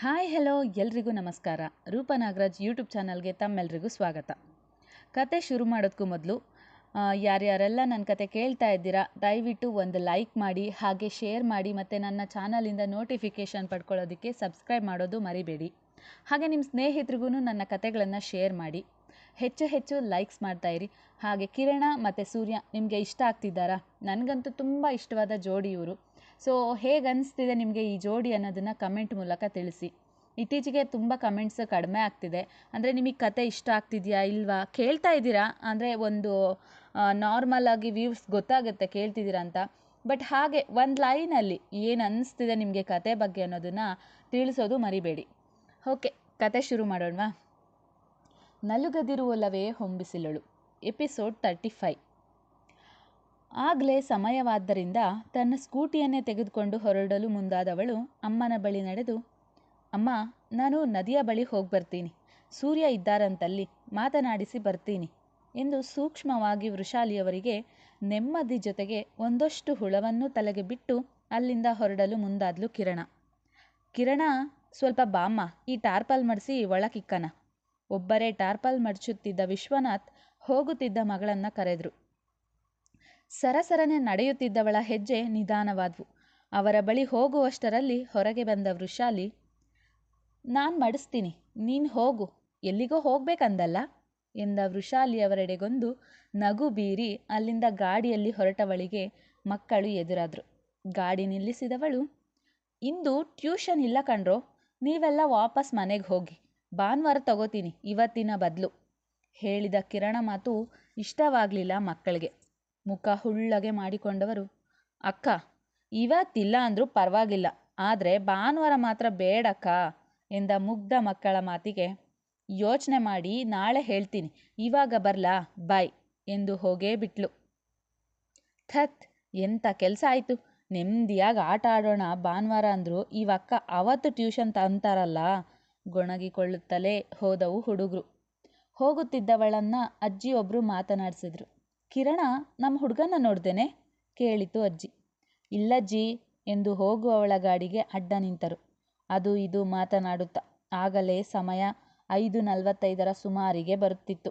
Hi, hello, ಎಲ್ರಿಗೂ ನಮಸ್ಕಾರ. ರೂಪ ನಾಗರಾಜ್ ಯೂಟ್ಯೂಬ್ ಚಾನಲ್ಗೆ ತಮ್ಮೆಲ್ರಿಗೂ ಸ್ವಾಗತ. ಕತೆ ಶುರು ಮಾಡೋದಕ್ಕೂ ಮೊದಲು ಯಾರ್ಯಾರೆಲ್ಲ ನನ್ನ ಕತೆ ಕೇಳ್ತಾ ಇದ್ದೀರಾ, ದಯವಿಟ್ಟು ಒಂದು ಲೈಕ್ ಮಾಡಿ, ಹಾಗೆ ಶೇರ್ ಮಾಡಿ, ಮತ್ತು ನನ್ನ ಚಾನಲಿಂದ ನೋಟಿಫಿಕೇಷನ್ ಪಡ್ಕೊಳ್ಳೋದಕ್ಕೆ ಸಬ್ಸ್ಕ್ರೈಬ್ ಮಾಡೋದು ಮರಿಬೇಡಿ. ಹಾಗೆ ನಿಮ್ಮ ಸ್ನೇಹಿತರಿಗೂ ನನ್ನ ಕತೆಗಳನ್ನು ಶೇರ್ ಮಾಡಿ. ಹೆಚ್ಚು ಹೆಚ್ಚು ಲೈಕ್ಸ್ ಮಾಡ್ತಾ ಇರಿ. ಹಾಗೆ ಕಿರಣ ಮತ್ತು ಸೂರ್ಯ ನಿಮಗೆ ಇಷ್ಟ ಆಗ್ತಿದ್ದಾರಾ? ನನಗಂತೂ ತುಂಬ ಇಷ್ಟವಾದ ಜೋಡಿ ಇವರು ಸೊ ಹೇಗೆ ಅನಿಸ್ತಿದೆ ನಿಮಗೆ ಈ ಜೋಡಿ ಅನ್ನೋದನ್ನು ಕಮೆಂಟ್ ಮೂಲಕ ತಿಳಿಸಿ. ಇತ್ತೀಚೆಗೆ ತುಂಬ ಕಮೆಂಟ್ಸ್ ಕಡಿಮೆ ಆಗ್ತಿದೆ. ಅಂದರೆ ನಿಮಗೆ ಕತೆ ಇಷ್ಟ ಆಗ್ತಿದೆಯಾ ಇಲ್ವಾ? ಕೇಳ್ತಾ ಇದ್ದೀರಾ? ಅಂದರೆ ಒಂದು ನಾರ್ಮಲ್ ಆಗಿ ವ್ಯೂಸ್ ಗೊತ್ತಾಗುತ್ತೆ ಕೇಳ್ತಿದ್ದೀರಾ ಅಂತ. ಬಟ್ ಹಾಗೆ ಒಂದು ಲೈನಲ್ಲಿ ಏನು ಅನ್ನಿಸ್ತಿದೆ ನಿಮಗೆ ಕತೆ ಬಗ್ಗೆ ಅನ್ನೋದನ್ನು ತಿಳಿಸೋದು ಮರಿಬೇಡಿ. ಓಕೆ ಕತೆ ಶುರು ಮಾಡೋಣವಾ? ನಲುಗದಿರುವಲ್ಲವೇ ಹೊಂಬಿಸಿಲಳು. ಎಪಿಸೋಡ್ ತರ್ಟಿ ಫೈವ್ ಆಗಲೇ ಸಮಯವಾದ್ದರಿಂದ ತನ್ನ ಸ್ಕೂಟಿಯನ್ನೇ ತೆಗೆದುಕೊಂಡು ಹೊರಡಲು ಮುಂದಾದವಳು ಅಮ್ಮನ ಬಳಿ ನಡೆದು, ಅಮ್ಮ, ನಾನು ನದಿಯ ಬಳಿ ಹೋಗಿ ಬರ್ತೀನಿ. ಸೂರ್ಯ ಇದ್ದಾರಂತಲ್ಲಿ ಮಾತನಾಡಿಸಿ ಬರ್ತೀನಿ ಎಂದು ಸೂಕ್ಷ್ಮವಾಗಿ ವೃಷಾಲಿಯವರಿಗೆ ನೆಮ್ಮದಿ ಜೊತೆಗೆ ಒಂದಷ್ಟು ಹುಳವನ್ನು ತಲೆಗೆ ಬಿಟ್ಟು ಅಲ್ಲಿಂದ ಹೊರಡಲು ಮುಂದಾದ್ಲು ಕಿರಣ. ಕಿರಣ, ಸ್ವಲ್ಪ ಬಾಮ್ಮ ಈ ಟಾರ್ಪಲ್ ಮಡಿಸಿ ಒಳಕಿಕ್ಕನ. ಒಬ್ಬರೇ ಟಾರ್ಪಲ್ ಮಡಚುತ್ತಿದ್ದ ವಿಶ್ವನಾಥ್ ಹೋಗುತ್ತಿದ್ದ ಮಗಳನ್ನು ಕರೆದ್ರು. ಸರಸರನೆ ನಡೆಯುತ್ತಿದ್ದವಳ ಹೆಜ್ಜೆ ನಿಧಾನವಾದವು. ಅವರ ಬಳಿ ಹೋಗುವಷ್ಟರಲ್ಲಿ ಹೊರಗೆ ಬಂದ ವೃಷಾಲಿ, ನಾನು ಮಡಿಸ್ತೀನಿ, ನೀನು ಹೋಗು. ಎಲ್ಲಿಗೋ ಹೋಗ್ಬೇಕಂದಲ್ಲ? ಎಂದ ವೃಷಾಲಿಯವರೆಡೆಗೊಂದು ನಗು ಬೀರಿ ಅಲ್ಲಿಂದ ಗಾಡಿಯಲ್ಲಿ ಹೊರಟವಳಿಗೆ ಮಕ್ಕಳು ಎದುರಾದರು. ಗಾಡಿ ನಿಲ್ಲಿಸಿದವಳು, ಇಂದು ಟ್ಯೂಷನ್ ಇಲ್ಲ ಕಣ್ರೋ, ನೀವೆಲ್ಲ ವಾಪಸ್ ಮನೆಗೆ ಹೋಗಿ. ಭಾನುವಾರ ತಗೋತೀನಿ, ಇವತ್ತಿನ ಬದಲು. ಹೇಳಿದ ಕಿರಣ ಮಾತು ಇಷ್ಟವಾಗಲಿಲ್ಲ ಮಕ್ಕಳಿಗೆ. ಮುಖ ಹುಳ್ಳಗೆ ಮಾಡಿಕೊಂಡವರು. ಅಕ್ಕ, ಇವತ್ತಿಲ್ಲ ಅಂದರೂ ಪರವಾಗಿಲ್ಲ, ಆದರೆ ಭಾನುವಾರ ಮಾತ್ರ ಬೇಡಕ್ಕ ಎಂದ ಮುಗ್ಧ ಮಕ್ಕಳ ಮಾತಿಗೆ. ಯೋಚನೆ ಮಾಡಿ ನಾಳೆ ಹೇಳ್ತೀನಿ, ಇವಾಗ ಬರಲಾ, ಬಾಯ್ ಎಂದು ಹೋಗೇ ಬಿಟ್ಲು. ಥತ್ ಎಂಥ ಕೆಲಸ ಆಯಿತು? ನೆಮ್ಮದಿಯಾಗಿ ಆಟ ಆಡೋಣ, ಭಾನುವಾರ ಅಂದರು ಇವಕ್ಕ ಅವತ್ತು ಟ್ಯೂಷನ್ ತಂತಾರಲ್ಲ, ಗೊಣಗಿಕೊಳ್ಳುತ್ತಲೇ ಹೋದವು ಹುಡುಗರು. ಹೋಗುತ್ತಿದ್ದವಳನ್ನು ಅಜ್ಜಿಯೊಬ್ಬರು ಮಾತನಾಡಿಸಿದ್ರು. ಕಿರಣ ನಮ್ಮ ಹುಡುಗನ ನೋಡ್ದೇನೆ? ಕೇಳಿತು ಅಜ್ಜಿ. ಇಲ್ಲಜ್ಜಿ ಎಂದು ಹೋಗುವವಳ ಗಾಡಿಗೆ ಅಡ್ಡ ನಿಂತರು. ಅದು ಇದು ಮಾತನಾಡುತ್ತಾ, ಆಗಲೇ ಸಮಯ ಐದು ನಲವತ್ತೈದರ ಸುಮಾರಿಗೆ ಬರುತ್ತಿತ್ತು.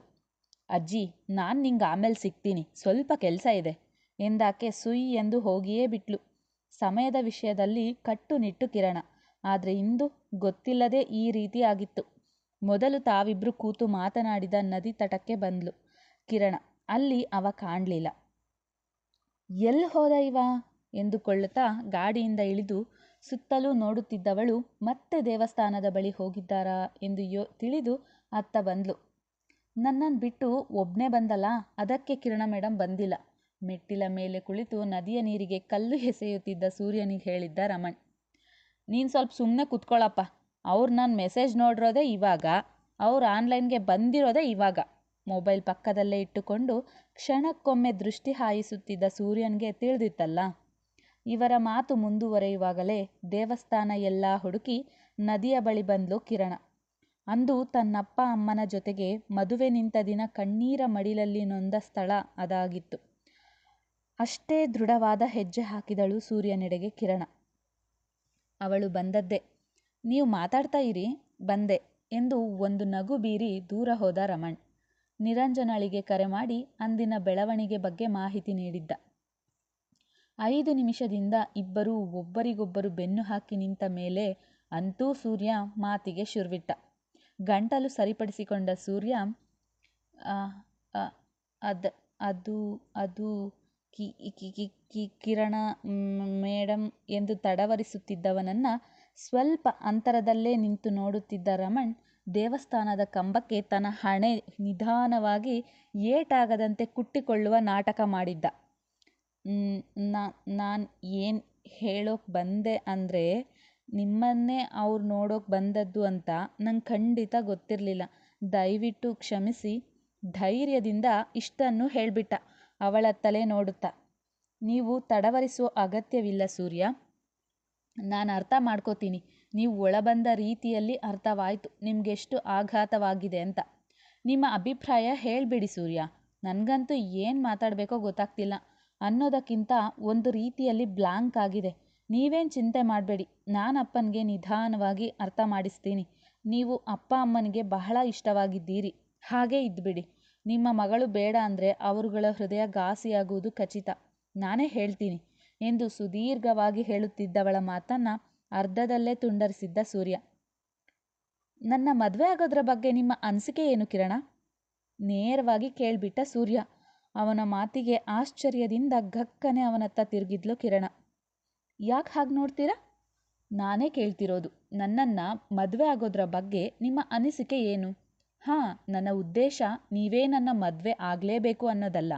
ಅಜ್ಜಿ, ನಾನು ನಿಂಗೆ ಆಮೇಲೆ ಸಿಗ್ತೀನಿ, ಸ್ವಲ್ಪ ಕೆಲಸ ಇದೆ, ಎಂದಾಕೆ ಸುಯ್ ಎಂದು ಹೋಗಿಯೇ ಬಿಟ್ಲು. ಸಮಯದ ವಿಷಯದಲ್ಲಿ ಕಟ್ಟುನಿಟ್ಟು ಕಿರಣ, ಆದರೆ ಇಂದು ಗೊತ್ತಿಲ್ಲದೆ ಈ ರೀತಿ ಆಗಿತ್ತು. ಮೊದಲು ತಾವಿಬ್ರು ಕೂತು ಮಾತನಾಡಿದ ನದಿ ತಟಕ್ಕೆ ಬಂದ್ಲು. ಕಿರಣ ಅಲ್ಲಿ ಅವ ಕಾಣಲಿಲ್ಲ. ಎಲ್ಲಿ ಹೋದ ಇವ? ಎಂದುಕೊಳ್ಳುತ್ತಾ ಗಾಡಿಯಿಂದ ಇಳಿದು ಸುತ್ತಲೂ ನೋಡುತ್ತಿದ್ದವಳು ಮತ್ತೆ ದೇವಸ್ಥಾನದ ಬಳಿ ಹೋಗಿದ್ದಾರಾ ಎಂದು ಯೋ, ತಿಳಿದು ಅತ್ತ ಬಂದ್ಲು. ನನ್ನನ್ನು ಬಿಟ್ಟು ಒಬ್ಬನೇ ಬಂದಲ್ಲ, ಅದಕ್ಕೆ ಕಿರಣ ಮೇಡಮ್ ಬಂದಿಲ್ಲ. ಮೆಟ್ಟಿಲ ಮೇಲೆ ಕುಳಿತು ನದಿಯ ನೀರಿಗೆ ಕಲ್ಲು ಎಸೆಯುತ್ತಿದ್ದ ಸೂರ್ಯನಿಗೆ ಹೇಳಿದ್ದ ರಮಣ್, ನೀನು ಸ್ವಲ್ಪ ಸುಮ್ಮನೆ ಕುತ್ಕೊಳ್ಳಪ್ಪ ಅವ್ರು ನಾನು ಮೆಸೇಜ್ ನೋಡಿರೋದೇ ಇವಾಗ. ಅವ್ರು ಆನ್ಲೈನ್ಗೆ ಬಂದಿರೋದೇ ಇವಾಗ. ಮೊಬೈಲ್ ಪಕ್ಕದಲ್ಲೇ ಇಟ್ಟುಕೊಂಡು ಕ್ಷಣಕ್ಕೊಮ್ಮೆ ದೃಷ್ಟಿ ಹಾಯಿಸುತ್ತಿದ್ದ ಸೂರ್ಯನ್ಗೆ ತಿಳಿದಿತ್ತಲ್ಲ. ಇವರ ಮಾತು ಮುಂದುವರೆಯುವಾಗಲೇ ದೇವಸ್ಥಾನ ಎಲ್ಲ ಹುಡುಕಿ ನದಿಯ ಬಳಿ ಬಂದ್ಲು ಕಿರಣ. ಅಂದು ತನ್ನಪ್ಪ ಅಮ್ಮನ ಜೊತೆಗೆ ಮದುವೆ ನಿಂತ ದಿನ ಕಣ್ಣೀರ ಮಡಿಲಲ್ಲಿ ನೊಂದ ಸ್ಥಳ ಅದಾಗಿತ್ತು. ಅಷ್ಟೇ ದೃಢವಾದ ಹೆಜ್ಜೆ ಹಾಕಿದಳು ಸೂರ್ಯನೆಡೆಗೆ ಕಿರಣ. ಅವಳು ಬಂದದ್ದೇ, ನೀವು ಮಾತಾಡ್ತಾ ಇರಿ, ಬಂದೆ ಎಂದು ಒಂದು ನಗು ಬೀರಿ ದೂರ ಹೋದ ರಮಣ್. ನಿರಂಜನಳಿಗೆ ಕರೆ ಮಾಡಿ ಅಂದಿನ ಬೆಳವಣಿಗೆ ಬಗ್ಗೆ ಮಾಹಿತಿ ನೀಡಿದ್ದ. ಐದು ನಿಮಿಷದಿಂದ ಇಬ್ಬರೂ ಒಬ್ಬರಿಗೊಬ್ಬರು ಬೆನ್ನು ಹಾಕಿ ನಿಂತ ಮೇಲೆ ಅಂತೂ ಸೂರ್ಯ ಮಾತಿಗೆ ಶುರುವಿಟ್ಟ. ಗಂಟಲು ಸರಿಪಡಿಸಿಕೊಂಡ ಸೂರ್ಯ ಅದ, ಅದು ಅದು, ಕಿ ಕಿರಣ ಮೇಡಮ್ ಎಂದು ತಡವರಿಸುತ್ತಿದ್ದವನನ್ನ ಸ್ವಲ್ಪ ಅಂತರದಲ್ಲೇ ನಿಂತು ನೋಡುತ್ತಿದ್ದ ರಮಣ್ ದೇವಸ್ಥಾನದ ಕಂಬಕ್ಕೆ ತನ್ನ ಹಣೆ ನಿಧಾನವಾಗಿ ಏಟಾಗದಂತೆ ಕುಟ್ಟಿಕೊಳ್ಳುವ ನಾಟಕ ಮಾಡಿದ್ದ. ನಾನು ಏನು ಹೇಳೋಕೆ ಬಂದೆ ಅಂದರೆ ನಿಮ್ಮನ್ನೇ ಅವ್ರು ನೋಡೋಕೆ ಬಂದದ್ದು ಅಂತ ನಂಗೆ ಖಂಡಿತ ಗೊತ್ತಿರಲಿಲ್ಲ. ದಯವಿಟ್ಟು ಕ್ಷಮಿಸಿ. ಧೈರ್ಯದಿಂದ ಇಷ್ಟನ್ನು ಹೇಳಿಬಿಟ್ಟ, ಅವಳ ತಲೆ ನೋಡುತ್ತಾ. ನೀವು ತಡವರಿಸುವ ಅಗತ್ಯವಿಲ್ಲ ಸೂರ್ಯ. ನಾನು ಅರ್ಥ ಮಾಡ್ಕೋತೀನಿ. ನೀವು ಒಳಬಂದ ರೀತಿಯಲ್ಲಿ ಅರ್ಥವಾಯಿತು. ನಿಮಗೆಷ್ಟು ಆಘಾತವಾಗಿದೆ ಅಂತ. ನಿಮ್ಮ ಅಭಿಪ್ರಾಯ ಹೇಳಿಬಿಡಿ ಸೂರ್ಯ. ನನಗಂತೂ ಏನು ಮಾತಾಡಬೇಕೋ ಗೊತ್ತಾಗ್ತಿಲ್ಲ. ಅನ್ನೋದಕ್ಕಿಂತ ಒಂದು ರೀತಿಯಲ್ಲಿ ಬ್ಲ್ಯಾಂಕ್ ಆಗಿದೆ. ನೀವೇನು ಚಿಂತೆ ಮಾಡಬೇಡಿ. ನಾನು ಅಪ್ಪನಿಗೆ ನಿಧಾನವಾಗಿ ಅರ್ಥ ಮಾಡಿಸ್ತೀನಿ. ನೀವು ಅಪ್ಪ ಅಮ್ಮನಿಗೆ ಬಹಳ ಇಷ್ಟವಾಗಿದ್ದೀರಿ. ಹಾಗೇ ಇದ್ದುಬಿಡಿ ನಿಮ್ಮ ಮಗಳು ಬೇಡ ಅಂದರೆ ಅವರುಗಳ ಹೃದಯ ಘಾಸಿಯಾಗುವುದು ಖಚಿತ. ನಾನೇ ಹೇಳ್ತೀನಿ. ಎಂದು ಸುದೀರ್ಘವಾಗಿ ಹೇಳುತ್ತಿದ್ದವಳ ಮಾತನ್ನು ಅರ್ಧದಲ್ಲೇ ತುಂಡರಿಸಿದ್ದ ಸೂರ್ಯ. ನನ್ನ ಮದುವೆ ಆಗೋದ್ರ ಬಗ್ಗೆ ನಿಮ್ಮ ಅನಿಸಿಕೆ ಏನು ಕಿರಣ? ನೇರವಾಗಿ ಕೇಳಿಬಿಟ್ಟ ಸೂರ್ಯ. ಅವನ ಮಾತಿಗೆ ಆಶ್ಚರ್ಯದಿಂದ ಗಕ್ಕನೆ ಅವನತ್ತ ತಿರುಗಿದ್ಲು ಕಿರಣ. ಯಾಕೆ ಹಾಗೆ ನೋಡ್ತೀರಾ? ನಾನೇ ಕೇಳ್ತಿರೋದು. ನನ್ನನ್ನು ಮದುವೆ ಆಗೋದ್ರ ಬಗ್ಗೆ ನಿಮ್ಮ ಅನಿಸಿಕೆ ಏನು? ಹಾಂ, ನನ್ನ ಉದ್ದೇಶ ನೀವೇ ನನ್ನ ಮದುವೆ ಆಗಲೇಬೇಕು ಅನ್ನೋದಲ್ಲ.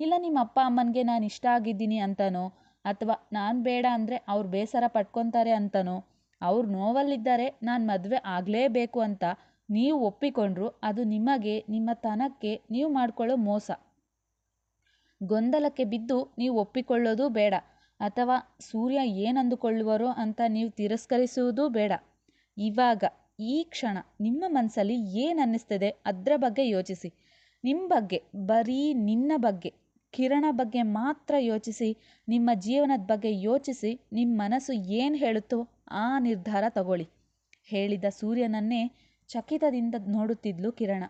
ಇಲ್ಲ ನಿಮ್ಮ ಅಪ್ಪ ಅಮ್ಮನಿಗೆ ನಾನು ಇಷ್ಟ ಆಗಿದ್ದೀನಿ ಅಂತನೋ? ಅಥವಾ ನಾನು ಬೇಡ ಅಂದರೆ ಅವ್ರು ಬೇಸರ ಪಟ್ಕೊತಾರೆ ಅಂತನೋ? ಅವ್ರು ನೋವಲ್ಲಿದ್ದಾರೆ, ನಾನು ಮದುವೆ ಆಗಲೇಬೇಕು ಅಂತ ನೀವು ಒಪ್ಪಿಕೊಂಡ್ರು ಅದು ನಿಮಗೆ, ನಿಮ್ಮ ತನಕ್ಕೆ ನೀವು ಮಾಡಿಕೊಳ್ಳೋ ಮೋಸ. ಗೊಂದಲಕ್ಕೆ ಬಿದ್ದು ನೀವು ಒಪ್ಪಿಕೊಳ್ಳೋದು ಬೇಡ. ಅಥವಾ ಸೂರ್ಯ ಏನು ಅಂತ ನೀವು ತಿರಸ್ಕರಿಸುವುದೂ ಬೇಡ. ಇವಾಗ, ಈ ಕ್ಷಣ ನಿಮ್ಮ ಮನಸ್ಸಲ್ಲಿ ಏನು ಅನ್ನಿಸ್ತಿದೆ ಅದರ ಬಗ್ಗೆ ಯೋಚಿಸಿ. ನಿಮ್ಮ ಬಗ್ಗೆ, ಬರೀ ನಿನ್ನ ಬಗ್ಗೆ. ಕಿರಣ ಬಗ್ಗೆ ಮಾತ್ರ ಯೋಚಿಸಿ, ನಿಮ್ಮ ಜೀವನದ ಬಗ್ಗೆ ಯೋಚಿಸಿ ನಿಮ್ಮ ಮನಸ್ಸು ಏನು ಹೇಳುತ್ತೋ ಆ ನಿರ್ಧಾರ ತಗೊಳ್ಳಿ. ಹೇಳಿದ ಸೂರ್ಯನನ್ನೇ ಚಕಿತದಿಂದ ನೋಡುತ್ತಿದ್ಲು ಕಿರಣ.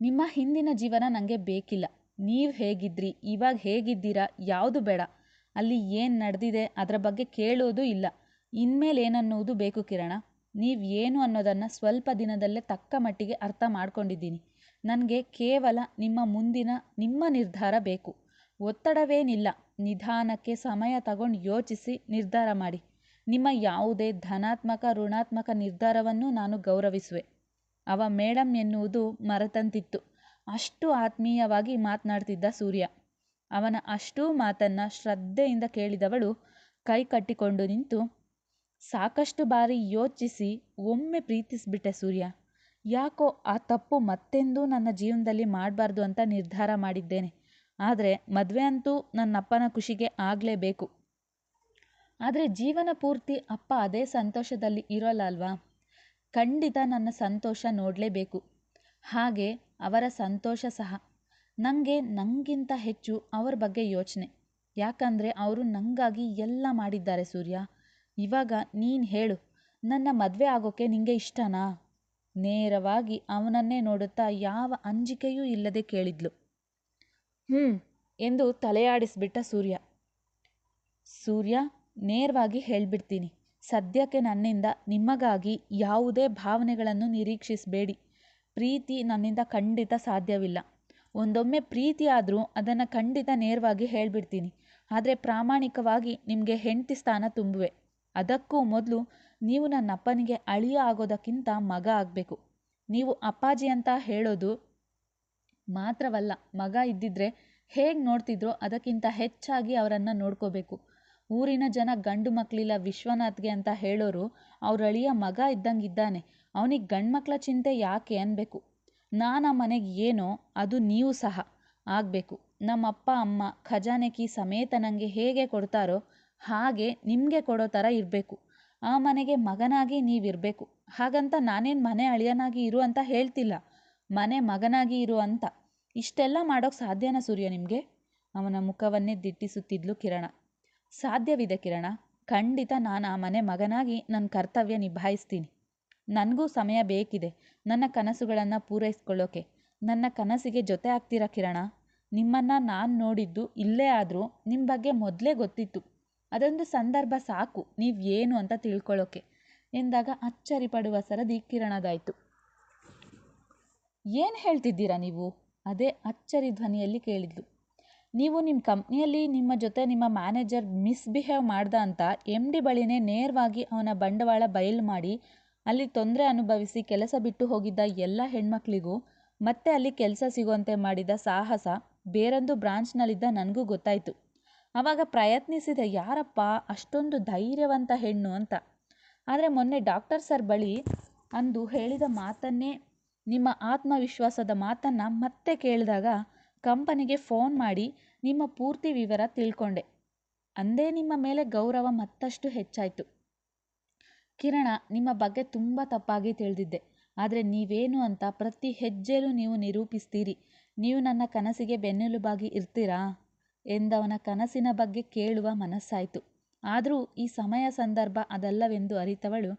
ನಿಮ್ಮ ಹಿಂದಿನ ಜೀವನ ನನಗೆ ಬೇಕಿಲ್ಲ. ನೀವು ಹೇಗಿದ್ರಿ, ಇವಾಗ ಹೇಗಿದ್ದೀರಾ ಯಾವುದು ಬೇಡ. ಅಲ್ಲಿ ಏನು ನಡೆದಿದೆ ಅದರ ಬಗ್ಗೆ ಕೇಳೋದು ಇಲ್ಲ. ಇನ್ಮೇಲೆ ಏನನ್ನುವುದು ಬೇಕು ಕಿರಣ? ನೀವು ಏನು ಅನ್ನೋದನ್ನು ಸ್ವಲ್ಪ ದಿನದಲ್ಲೇ ತಕ್ಕ ಮಟ್ಟಿಗೆ ಅರ್ಥ ಮಾಡ್ಕೊಂಡಿದ್ದೀನಿ. ನನಗೆ ಕೇವಲ ನಿಮ್ಮ ಮುಂದಿನ, ನಿಮ್ಮ ನಿರ್ಧಾರ ಬೇಕು. ಒತ್ತಡವೇನಿಲ್ಲ. ನಿಧಾನಕ್ಕೆ ಸಮಯ ತಗೊಂಡು ಯೋಚಿಸಿ ನಿರ್ಧಾರ ಮಾಡಿ. ನಿಮ್ಮ ಯಾವುದೇ ಧನಾತ್ಮಕ, ಋಣಾತ್ಮಕ ನಿರ್ಧಾರವನ್ನು ನಾನು ಗೌರವಿಸುವೆ. ಅವ ಮೇಡಮ್ ಎನ್ನುವುದು ಮರೆತಂತಿತ್ತು. ಅಷ್ಟು ಆತ್ಮೀಯವಾಗಿ ಮಾತನಾಡ್ತಿದ್ದ ಸೂರ್ಯ. ಅವನ ಅಷ್ಟೂ ಮಾತನ್ನು ಶ್ರದ್ಧೆಯಿಂದ ಕೇಳಿದವಳು ಕೈ ಕಟ್ಟಿಕೊಂಡು ನಿಂತು, ಸಾಕಷ್ಟು ಬಾರಿ ಯೋಚಿಸಿ ಒಮ್ಮೆ ಪ್ರೀತಿಸಿಬಿಟ್ಟೆ ಸೂರ್ಯ. ಯಾಕೋ ಆ ತಪ್ಪು ಮತ್ತೆಂದೂ ನನ್ನ ಜೀವನದಲ್ಲಿ ಮಾಡಬಾರ್ದು ಅಂತ ನಿರ್ಧಾರ ಮಾಡಿದ್ದೇನೆ. ಆದರೆ ಮದುವೆ ಅಂತೂ ನನ್ನಪ್ಪನ ಖುಷಿಗೆ ಆಗಲೇಬೇಕು. ಆದರೆ ಜೀವನ ಪೂರ್ತಿ ಅಪ್ಪ ಅದೇ ಸಂತೋಷದಲ್ಲಿ ಇರೋಲ್ಲ ಅಲ್ವಾ ಖಂಡಿತ ನನ್ನ ಸಂತೋಷ ನೋಡಲೇಬೇಕು. ಹಾಗೆ ಅವರ ಸಂತೋಷ ಸಹ. ನನಗೆ ನನಗಿಂತ ಹೆಚ್ಚು ಅವರ ಬಗ್ಗೆ ಯೋಚನೆ. ಯಾಕಂದರೆ ಅವರು ನನಗಾಗಿ ಎಲ್ಲ ಮಾಡಿದ್ದಾರೆ ಸೂರ್ಯ. ಇವಾಗ ನೀನು ಹೇಳು, ನನ್ನ ಮದುವೆ ಆಗೋಕ್ಕೆ ನಿನಗೆ ಇಷ್ಟನಾ? ನೇರವಾಗಿ ಅವನನ್ನೇ ನೋಡುತ್ತಾ ಯಾವ ಅಂಜಿಕೆಯೂ ಇಲ್ಲದೆ ಕೇಳಿದ್ಲು. ಹ್ಞೂ ಎಂದು ತಲೆಯಾಡಿಸ್ಬಿಟ್ಟ ಸೂರ್ಯ. ಸೂರ್ಯ, ನೇರವಾಗಿ ಹೇಳ್ಬಿಡ್ತೀನಿ. ಸದ್ಯಕ್ಕೆ ನನ್ನಿಂದ ನಿಮಗಾಗಿ ಯಾವುದೇ ಭಾವನೆಗಳನ್ನು ನಿರೀಕ್ಷಿಸಬೇಡಿ. ಪ್ರೀತಿ ನನ್ನಿಂದ ಖಂಡಿತ ಸಾಧ್ಯವಿಲ್ಲ. ಒಂದೊಮ್ಮೆ ಪ್ರೀತಿ ಆದರೂ ಅದನ್ನು ಖಂಡಿತ ನೇರವಾಗಿ ಹೇಳ್ಬಿಡ್ತೀನಿ. ಆದರೆ ಪ್ರಾಮಾಣಿಕವಾಗಿ ನಿಮಗೆ ಹೆಂಡತಿ ಸ್ಥಾನ ತುಂಬುವೆ. ಅದಕ್ಕೂ ಮೊದಲು ನೀವು ನನ್ನ ಅಪ್ಪನಿಗೆ ಅಳಿಯ ಆಗೋದಕ್ಕಿಂತ ಮಗ ಆಗಬೇಕು. ನೀವು ಅಪ್ಪಾಜಿ ಅಂತ ಹೇಳೋದು ಮಾತ್ರವಲ್ಲ, ಮಗ ಇದ್ದಿದ್ರೆ ಹೇಗೆ ನೋಡ್ತಿದ್ರೋ ಅದಕ್ಕಿಂತ ಹೆಚ್ಚಾಗಿ ಅವರನ್ನು ನೋಡ್ಕೋಬೇಕು. ಊರಿನ ಜನ ಗಂಡು ಮಕ್ಕಳಿಲ್ಲ ವಿಶ್ವನಾಥ್ಗೆ ಅಂತ ಹೇಳೋರು ಅವ್ರ ಅಳಿಯ ಮಗ ಇದ್ದಂಗಿದ್ದಾನೆ. ಅವನಿಗೆ ಗಂಡು ಮಕ್ಕಳ ಚಿಂತೆ ಯಾಕೆ ಅನ್ಬೇಕು? ನಾನು ಆ ಮನೆಗೆ ಏನೋ, ಅದು ನೀವು ಸಹ ಆಗಬೇಕು. ನಮ್ಮ ಅಪ್ಪ, ಅಮ್ಮ ಖಜಾನೆ ಕೀ ಸಮೇತ ನನಗೆ ಹೇಗೆ ಕೊಡ್ತಾರೋ ಹಾಗೆ ನಿಮಗೆ ಕೊಡೋ ಥರ ಇರಬೇಕು. ಆ ಮನೆಗೆ ಮಗನಾಗಿ ನೀವಿರಬೇಕು. ಹಾಗಂತ ನಾನೇನು ಮನೆ ಅಳಿಯನಾಗಿ ಇರು ಅಂತ ಹೇಳ್ತಿಲ್ಲ. ಮನೆ ಮಗನಾಗಿ ಇರು ಅಂತ. ಇಷ್ಟೆಲ್ಲ ಮಾಡೋಕೆ ಸಾಧ್ಯನಾ ಸೂರ್ಯ ನಿಮಗೆ? ಅವನ ಮುಖವನ್ನೇ ದಿಟ್ಟಿಸುತ್ತಿದ್ಲು ಕಿರಣ. ಸಾಧ್ಯವಿದೆ ಕಿರಣ. ಖಂಡಿತ ನಾನು ಆ ಮನೆ ಮಗನಾಗಿ ನನ್ನ ಕರ್ತವ್ಯ ನಿಭಾಯಿಸ್ತೀನಿ. ನನಗೂ ಸಮಯ ಬೇಕಿದೆ. ನನ್ನ ಕನಸುಗಳನ್ನು ಪೂರೈಸ್ಕೊಳ್ಳೋಕೆ. ನನ್ನ ಕನಸಿಗೆ ಜೊತೆ ಆಗ್ತೀರಾ ಕಿರಣ? ನಿಮ್ಮನ್ನು ನಾನು ನೋಡಿದ್ದು ಇಲ್ಲೇ ಆದರೂ ನಿಮ್ಮ ಬಗ್ಗೆ ಮೊದಲೇ ಗೊತ್ತಿತ್ತು. ಅದೊಂದು ಸಂದರ್ಭ ಸಾಕು, ನೀವು ಏನು ಅಂತ ತಿಳ್ಕೊಳ್ಳೋಕೆ ಎಂದಾಗ ಅಚ್ಚರಿ ಪಡುವ ಸರದಿ ಕಿರಣದಾಯಿತು. ಏನು ಹೇಳ್ತಿದ್ದೀರಾ ನೀವು? ಅದೇ ಅಚ್ಚರಿ ಧ್ವನಿಯಲ್ಲಿ ಕೇಳಿದ್ಲು. ನೀವು ನಿಮ್ಮ ಕಂಪ್ನಿಯಲ್ಲಿ ನಿಮ್ಮ ಜೊತೆ ನಿಮ್ಮ ಮ್ಯಾನೇಜರ್ ಮಿಸ್ಬಿಹೇವ್ ಮಾಡ್ದ ಅಂತ ಎಂ ಡಿ ಬಳಿನೇ ನೇರವಾಗಿ ಅವನ ಬಂಡವಾಳ ಬಯಲು ಮಾಡಿ ಅಲ್ಲಿ ತೊಂದರೆ ಅನುಭವಿಸಿ ಕೆಲಸ ಬಿಟ್ಟು ಹೋಗಿದ್ದ ಎಲ್ಲ ಹೆಣ್ಮಕ್ಳಿಗೂ ಮತ್ತೆ ಅಲ್ಲಿ ಕೆಲಸ ಸಿಗುವಂತೆ ಮಾಡಿದ ಸಾಹಸ ಬೇರೊಂದು ಬ್ರಾಂಚ್ನಲ್ಲಿದ್ದ ನನಗೂ ಗೊತ್ತಾಯಿತು. ಆವಾಗ ಪ್ರಯತ್ನಿಸಿದೆ, ಯಾರಪ್ಪ, ಅಷ್ಟೊಂದು ಧೈರ್ಯವಂತ ಹೆಣ್ಣು ಅಂತ. ಆದರೆ ಮೊನ್ನೆ ಡಾಕ್ಟರ್ ಸರ್ ಬಳಿ ಅಂದು ಹೇಳಿದ ಮಾತನ್ನೇ, ನಿಮ್ಮ ಆತ್ಮವಿಶ್ವಾಸದ ಮಾತನ್ನು ಮತ್ತೆ ಕೇಳಿದಾಗ ಕಂಪನಿಗೆ ಫೋನ್ ಮಾಡಿ ನಿಮ್ಮ ಪೂರ್ತಿ ವಿವರ ತಿಳ್ಕೊಂಡೆ. ಅಂದೇ ನಿಮ್ಮ ಮೇಲೆ ಗೌರವ ಮತ್ತಷ್ಟು ಹೆಚ್ಚಾಯಿತು. ಕಿರಣ, ನಿಮ್ಮ ಬಗ್ಗೆ ತುಂಬ ತಪ್ಪಾಗಿ ತಿಳಿದಿದ್ದೆ. ಆದರೆ ನೀವೇನು ಅಂತ ಪ್ರತಿ ಹೆಜ್ಜೆಲೂ ನೀವು ನಿರೂಪಿಸ್ತೀರಿ. ನೀವು ನನ್ನ ಕನಸಿಗೆ ಬೆನ್ನೆಲುಬಾಗಿ ಇರ್ತೀರಾ? ಎಂದವನ ಕನಸಿನ ಬಗ್ಗೆ ಕೇಳುವ ಮನಸ್ಸಾಯಿತು. ಆದರೂ ಈ ಸಮಯ ಸಂದರ್ಭ ಅದಲ್ಲವೆಂದು ಅರಿತವಳು,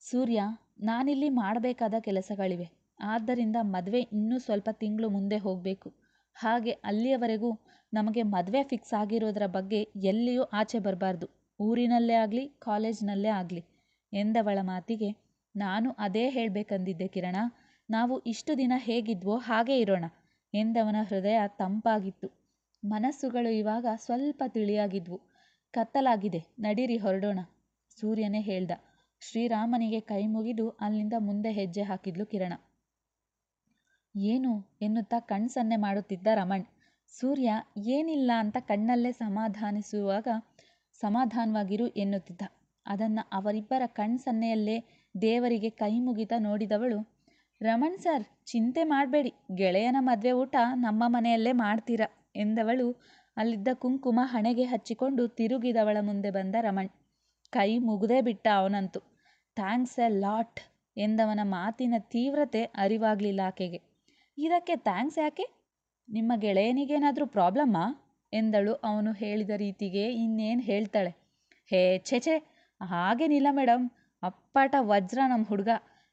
ಸೂರ್ಯ, ನಾನಿಲ್ಲಿ ಮಾಡಬೇಕಾದ ಕೆಲಸಗಳಿವೆ. ಆದ್ದರಿಂದ ಮದುವೆ ಇನ್ನೂ ಸ್ವಲ್ಪ ತಿಂಗಳು ಮುಂದೆ ಹೋಗಬೇಕು. ಹಾಗೆ ಅಲ್ಲಿಯವರೆಗೂ ನಮಗೆ ಮದುವೆ ಫಿಕ್ಸ್ ಆಗಿರೋದರ ಬಗ್ಗೆ ಎಲ್ಲಿಯೂ ಆಚೆ ಬರಬಾರ್ದು. ಊರಿನಲ್ಲೇ ಆಗಲಿ, ಕಾಲೇಜ್ನಲ್ಲೇ ಆಗಲಿ, ಎಂದವಳ ಮಾತಿಗೆ, ನಾನು ಅದೇ ಹೇಳಬೇಕಂದಿದ್ದೆ ಕಿರಣ. ನಾವು ಇಷ್ಟು ದಿನ ಹೇಗಿದ್ವೋ ಹಾಗೇ ಇರೋಣ, ಎಂದವನ ಹೃದಯ ತಂಪಾಗಿತ್ತು. ಮನಸ್ಸುಗಳು ಇವಾಗ ಸ್ವಲ್ಪ ತಿಳಿಯಾಗಿದ್ವು. ಕತ್ತಲಾಗಿದೆ. ನಡೀರಿ ಹೊರಡೋಣ. ಸೂರ್ಯನೇ ಹೇಳ್ದ. ಶ್ರೀರಾಮನಿಗೆ ಕೈ ಮುಗಿದು ಅಲ್ಲಿಂದ ಮುಂದೆ ಹೆಜ್ಜೆ ಹಾಕಿದ್ಲು ಕಿರಣ. ಏನು? ಎನ್ನುತ್ತಾ ಕಣ್ಸನ್ನೆ ಮಾಡುತ್ತಿದ್ದ ರಮಣ್. ಸೂರ್ಯ, ಏನಿಲ್ಲ ಅಂತ ಕಣ್ಣಲ್ಲೇ ಸಮಾಧಾನಿಸುವಾಗ ಸಮಾಧಾನವಾಗಿರು ಎನ್ನುತ್ತಿದ್ದ. ಅದನ್ನು ಅವರಿಬ್ಬರ ಕಣ್ಸನ್ನೆಯಲ್ಲೇ ದೇವರಿಗೆ ಕೈ ಮುಗಿತ ನೋಡಿದವಳು, ರಮಣ್ ಸರ್, ಚಿಂತೆ ಮಾಡಬೇಡಿ. ಗೆಳೆಯನ ಮದುವೆ ಊಟ ನಮ್ಮ ಮನೆಯಲ್ಲೇ ಮಾಡ್ತೀರಾ? ಎಂದವಳು. ಅಲ್ಲಿದ್ದ ಕುಂಕುಮ ಹಣೆಗೆ ಹಚ್ಚಿಕೊಂಡು ತಿರುಗಿದವಳ ಮುಂದೆ ಬಂದ ರಮಣ್. ಕೈ ಮುಗಿದೇ ಬಿಟ್ಟ ಅವನಂತೂ. ಥ್ಯಾಂಕ್ಸ್ ಎ ಲಾಟ್ ಎಂದವನ ಮಾತಿನ ತೀವ್ರತೆ ಅರಿವಾಗಲಿಲ್ಲ ಆಕೆಗೆ. ಇದಕ್ಕೆ ಥ್ಯಾಂಕ್ಸ್ ಯಾಕೆ? ನಿಮ್ಮ ಗೆಳೆಯನಿಗೇನಾದರೂ ಪ್ರಾಬ್ಲಮ್ಮಾ? ಎಂದಳು ಅವನು ಹೇಳಿದ ರೀತಿಗೆ ಇನ್ನೇನು ಹೇಳ್ತಾಳೆ. ಹೇ ಛೇ ಛೇ ಹಾಗೇನಿಲ್ಲ ಮೇಡಮ್ ಅಪ್ಪಾಟ ವಜ್ರ ನಮ್ಮ ಹುಡುಗ.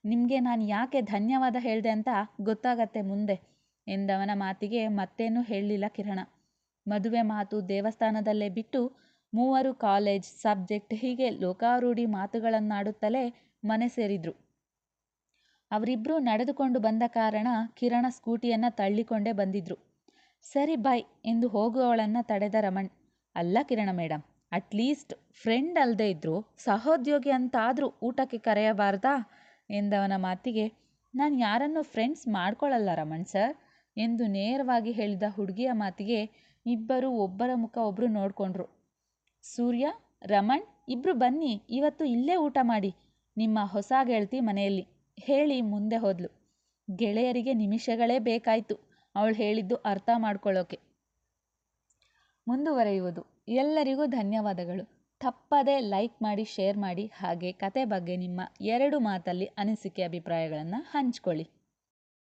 ನಿಮಗೆ ನಾನು ಯಾಕೆ ಧನ್ಯವಾದ ಹೇಳಿದೆ ಅಂತ ಗೊತ್ತಾಗತ್ತೆ ಮುಂದೆ. ಎಂದವನ ಮಾತಿಗೆ ಮತ್ತೇನೂ ಹೇಳಲಿಲ್ಲ ಕಿರಣ. ಮದುವೆ ಮಾತು ದೇವಸ್ಥಾನದಲ್ಲೇ ಬಿಟ್ಟು ಮೂವರು ಕಾಲೇಜ್ ಸಬ್ಜೆಕ್ಟ್ ಹೀಗೆ ಲೋಕಾರೂಢಿ ಮಾತುಗಳನ್ನಾಡುತ್ತಲೇ ಮನೆ ಸೇರಿದ್ರು. ಅವರಿಬ್ಬರು ನಡೆದುಕೊಂಡು ಬಂದ ಕಾರಣ ಕಿರಣ ಸ್ಕೂಟಿಯನ್ನು ತಳ್ಳಿಕೊಂಡೇ ಬಂದಿದ್ರು. ಸರಿ ಬಾಯ್ ಎಂದು ಹೋಗುವವಳನ್ನು ತಡೆದ ರಮಣ್. ಅಲ್ಲ ಕಿರಣ ಮೇಡಮ್ ಅಟ್ಲೀಸ್ಟ್ ಫ್ರೆಂಡ್ ಅಲ್ಲದೆ ಇದ್ದರೂ ಸಹೋದ್ಯೋಗಿ ಅಂತಾದರೂ ಊಟಕ್ಕೆ ಕರೆಯಬಾರ್ದಾ? ಎಂದವನ ಮಾತಿಗೆ, ನಾನು ಯಾರನ್ನು ಫ್ರೆಂಡ್ಸ್ ಮಾಡ್ಕೊಳ್ಳಲ್ಲ ರಮಣ್ ಸರ್. ಎಂದು ನೇರವಾಗಿ ಹೇಳಿದ ಹುಡುಗಿಯ ಮಾತಿಗೆ ಇಬ್ಬರು ಒಬ್ಬರ ಮುಖ ಒಬ್ಬರು ನೋಡಿಕೊಂಡ್ರು. ಸೂರ್ಯ, ರಮಣ್ ಇಬ್ಬರು ಬನ್ನಿ, ಇವತ್ತು ಇಲ್ಲೇ ಊಟ ಮಾಡಿ, ನಿಮ್ಮ ಹೊಸ ಗೆಳತಿ ಮನೆಯಲ್ಲಿ ಹೇಳಿ ಮುಂದೆ ಹೋದ್ಲು. ಗೆಳೆಯರಿಗೆ ನಿಮಿಷಗಳೇ ಬೇಕಾಯಿತು, ಅವಳು ಹೇಳಿದ್ದು ಅರ್ಥ ಮಾಡ್ಕೊಳ್ಳೋಕೆ. ಮುಂದುವರೆಯುವುದು. ಎಲ್ಲರಿಗೂ ಧನ್ಯವಾದಗಳು. ತಪ್ಪದೇ ಲೈಕ್ ಮಾಡಿ, ಶೇರ್ ಮಾಡಿ, ಹಾಗೆ ಕತೆ ಬಗ್ಗೆ ನಿಮ್ಮ ಎರಡು ಮಾತಲ್ಲಿ ಅನಿಸಿಕೆ ಅಭಿಪ್ರಾಯಗಳನ್ನು ಹಂಚ್ಕೊಳ್ಳಿ.